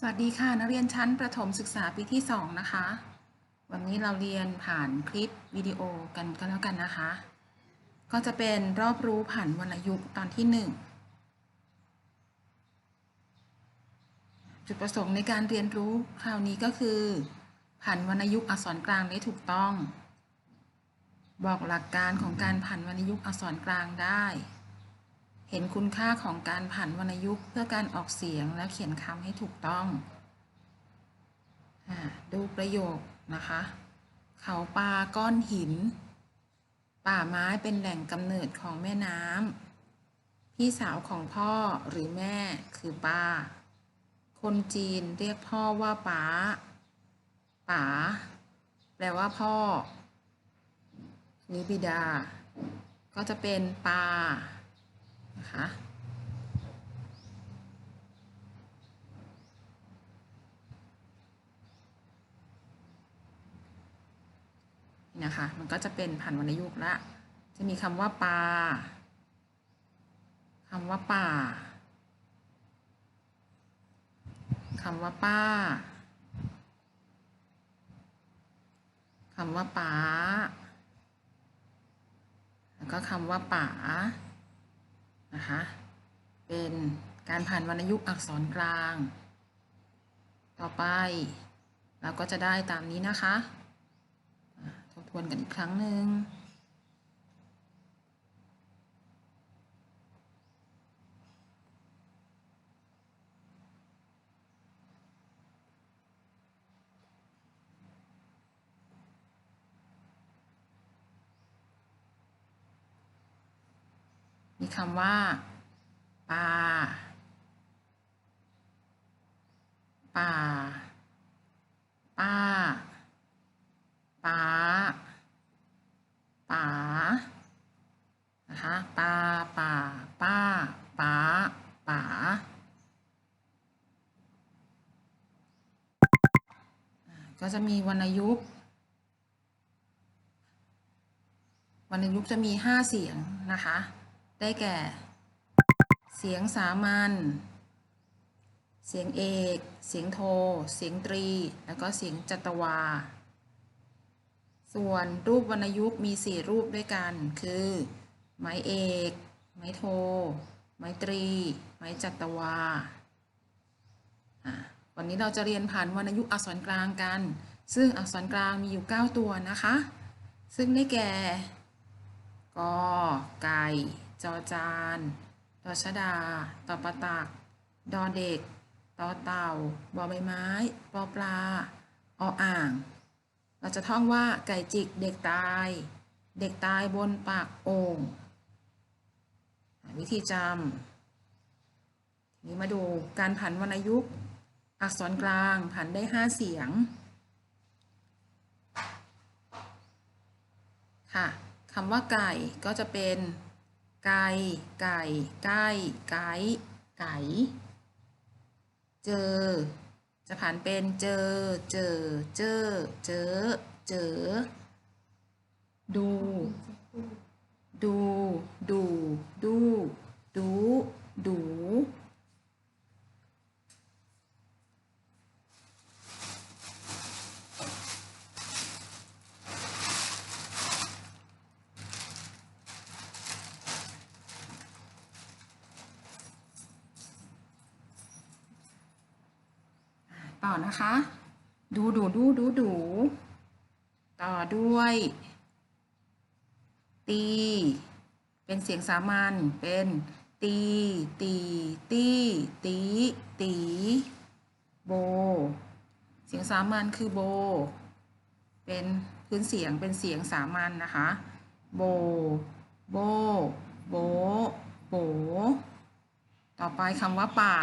สวัสดีค่ะ นักเรียนชั้นประถมศึกษาปีที่ 2 นะคะ วันนี้เราเรียนผ่านคลิปวิดีโอกันก็แล้วกันนะคะ ก็จะเป็นรอบรู้ผ่านวรรณยุกต์ตอนที่ 1 จุดประสงค์ในการเรียนรู้คราวนี้ก็คือผันวรรณยุกต์อักษรกลางได้ถูกต้อง บอกหลักการของการผันวรรณยุกต์อักษรกลางได้ เห็นคุณค่าของการผันวรรณยุกต์เพื่อการออกเสียงและเขียนคำให้ถูกต้องอดูประโยคนะคะ เขาปลาก้อนหิน ป่าไม้เป็นแหล่งกำเนิดของแม่น้ำพี่สาวของพ่อหรือแม่คือป้า คนจีนเรียกพ่อว่าป๋าป๋าแปลว่าพ่อหรือบิดา ก็จะเป็นปา นะคะนี่นะคะ มันก็จะเป็นผันวรรณยุกต์ละ จะมีคำว่าปลาคำว่าป่าคำว่าป้าคำว่าป๋าแล้วก็คำว่าป๋า นะคะ เป็นการผ่านวรรณยุกต์อักษรกลาง ต่อไป เราก็จะได้ตามนี้นะคะอะทบทวนกันอีกครั้งหนึ่ง มีคำว่าปลาป่าป้าป๋าป๋านะคะปลาป่าป้าป๋าป๋าก็จะมีวรรณยุกต์วรรณยุกต์จะมีห้าเสียงนะคะ ได้แก่ เสียงสามัญ เสียงเอก เสียงโท เสียงตรี แล้วก็เสียงจัตวา ส่วนรูปวรรณยุกต์มีสี่รูปด้วยกัน คือ ไม้เอก ไม้โท ไม้ตรี ไม้จัตวา วันนี้เราจะเรียนผ่านวรรณยุกต์อักษรกลางกัน ซึ่งอักษรกลางมีอยู่ 9 ตัวนะคะ ซึ่งได้แก่กอไก่ จอจานดอชดาตอปะตักดอเด็กตอเต่าบอใบไม้ ปอปลา ออ่าง เราจะท่องว่าไก่จิกเด็กตาย เด็กตายบนปากโอ่งวิธีจำทีนี้มาดูการผันวรรณยุกต์ อักษรกลางผันได้5เสียง ค่ะคำว่าไก่ก็จะเป็น ไก่ ไก่ ไก่ ไก่ ไก่ เจอ จะผ่านเป็นเจอ เจอ เจอ เจอ เจอ ดู ดู ดู ดู ดู ต่อนะคะ ดูดูดูดูดูต่อด้วย ตี เป็นเสียงสามัญเป็น ตี ตี ตี ตี ตี โบ เสียงสามัญคือโบ เป็นพื้นเสียงเป็นเสียงสามัญนะคะ โบ โบ โบ โบ ต่อไปคำว่าป่า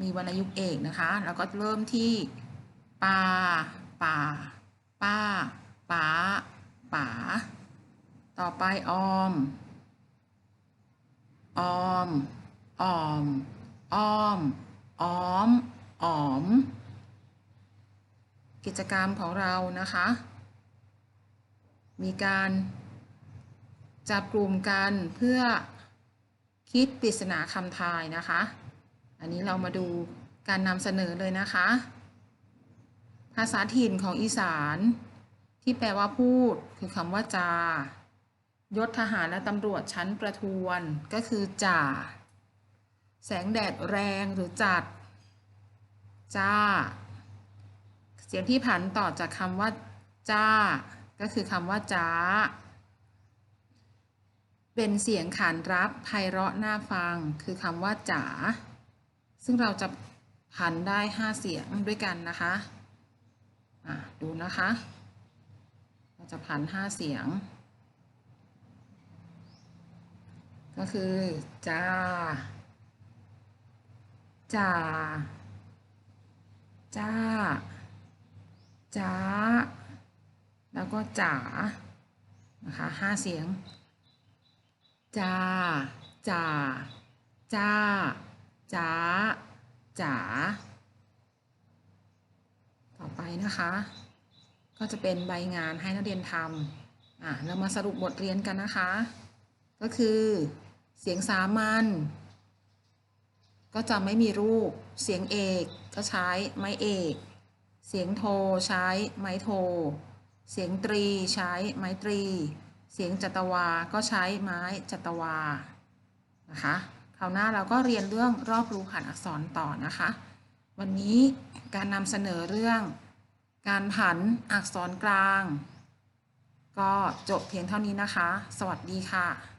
มีวรรณยุกต์เอกนะคะ แล้วก็เริ่มที่ปาป่าป้าป๋าป๋าต่อไปออม ออม ออมอ้อมอ้อม ออม กิจกรรมของเรานะคะ มีการจับกลุ่มกันเพื่อคิดปริศนาคำทายนะคะ อันนี้เรามาดูการนำเสนอเลยนะคะ ภาษาถิ่นของอีสาน ที่แปลว่าพูด คือคำว่าจายศทหารและตำรวจชั้นประทวนก็คือจ่า แสงแดดแรงหรือจัด จ้า เสียงที่ผันต่อจากคำว่า จ้า ก็คือคำว่าจ้า เป็นเสียงขานรับไพเราะน่าฟัง คือคำว่าจ๋า ซึ่งเราจะผันได้ห้าเสียงด้วยกันนะคะดูนะคะ เราจะผันห้าเสียง ก็คือจ้าจ่าจ้าจ้า แล้วก็จ๋า นะคะห้าเสียงจ้าจ่าจ้า จ้าจ๋าต่อไปนะคะ ก็จะเป็นใบงานให้นักเรียนทำอะเรามาสรุปบทเรียนกันนะคะ ก็คือเสียงสามัญก็จะไม่มีรูป เสียงเอกก็ใช้ไม้เอก เสียงโทใช้ไม้โท เสียงตรีใช้ไม้ตรี เสียงจัตวา ก็ใช้ไม้จัตวา นะคะ คราวหน้าเราก็เรียนเรื่องรอบรูหันอักษรต่อนะคะ วันนี้การนำเสนอเรื่องการผันอักษรกลาง ก็จบเพียงเท่านี้นะคะ สวัสดีค่ะ